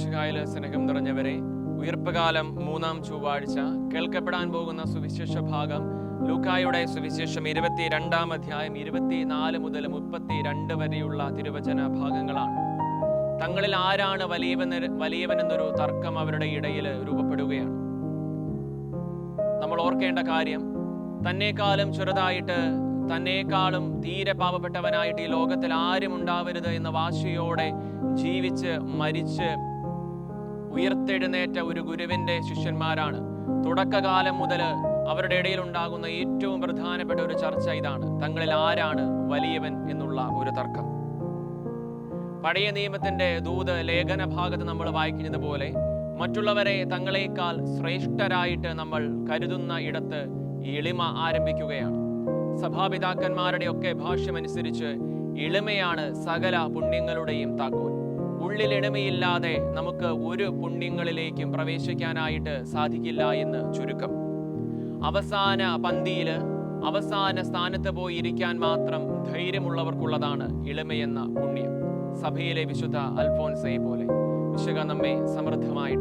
ശിഹായിൽ സ്നേഹം നിറഞ്ഞവരെ ഉയർപ്പുകാലം മൂന്നാം ചൊവ്വാഴ്ച കേൾക്കപ്പെടാൻ പോകുന്ന സുവിശേഷ ഭാഗം ലൂക്കായുടെ സുവിശേഷം ഇരുപത്തി രണ്ടാം അധ്യായം ഇരുപത്തിനാല് മുതൽ മുപ്പത്തി രണ്ട് വരെയുള്ള തിരുവചന ഭാഗങ്ങളാണ്. തങ്ങളിൽ ആരാണ് വലിയവൻ വലിയവൻ എന്നൊരു തർക്കം അവരുടെ ഇടയിൽ രൂപപ്പെടുകയാണ്. നമ്മൾ ഓർക്കേണ്ട കാര്യം തന്നെക്കാളും ചെറുതായിട്ട് തന്നെക്കാളും തീരെ പാവപ്പെട്ടവനായിട്ട് ഈ ലോകത്തിൽ ആരും ഉണ്ടാവരുത് എന്ന വാശിയോടെ ജീവിച്ച് മരിച്ച് ഉയർത്തെഴുന്നേറ്റ ഒരു ഗുരുവിന്റെ ശിഷ്യന്മാരാണ്. തുടക്കകാലം മുതൽ അവരുടെ ഇടയിൽ ഉണ്ടാകുന്ന ഏറ്റവും പ്രധാനപ്പെട്ട ഒരു ചർച്ച ഇതാണ്. തങ്ങളിൽ ആരാണ് വലിയവൻ എന്നുള്ള ഒരു തർക്കം. പഴയ നിയമത്തിന്റെ ദൂത് ലേഖന ഭാഗത്ത് നമ്മൾ വായിക്കുന്നത് പോലെ മറ്റുള്ളവരെ തങ്ങളെക്കാൾ ശ്രേഷ്ഠരായിട്ട് നമ്മൾ കരുതുന്ന ഇടത്ത് എളിമ ആരംഭിക്കുകയാണ്. സഭാപിതാക്കന്മാരുടെ ഒക്കെ ഭാഷ്യമനുസരിച്ച് എളിമയാണ് സകല പുണ്യങ്ങളുടെയും താക്കോൽ. ഉള്ളിൽ എളിമയില്ലാതെ നമുക്ക് ഒരു പുണ്യങ്ങളിലേക്കും പ്രവേശിക്കാനായിട്ട് സാധിക്കില്ല എന്ന് ചുരുക്കം. അവസാന പന്തിയിൽ അവസാന സ്ഥാനത്ത് പോയി ഇരിക്കാൻ മാത്രം ധൈര്യമുള്ളവർക്കുള്ളതാണ് എളിമയെന്ന പുണ്യം. സഭയിലെ വിശുദ്ധ അൽഫോൻസയെ പോലെ. വിശുക നമ്മെ അനുഗ്രഹിക്കട്ടെ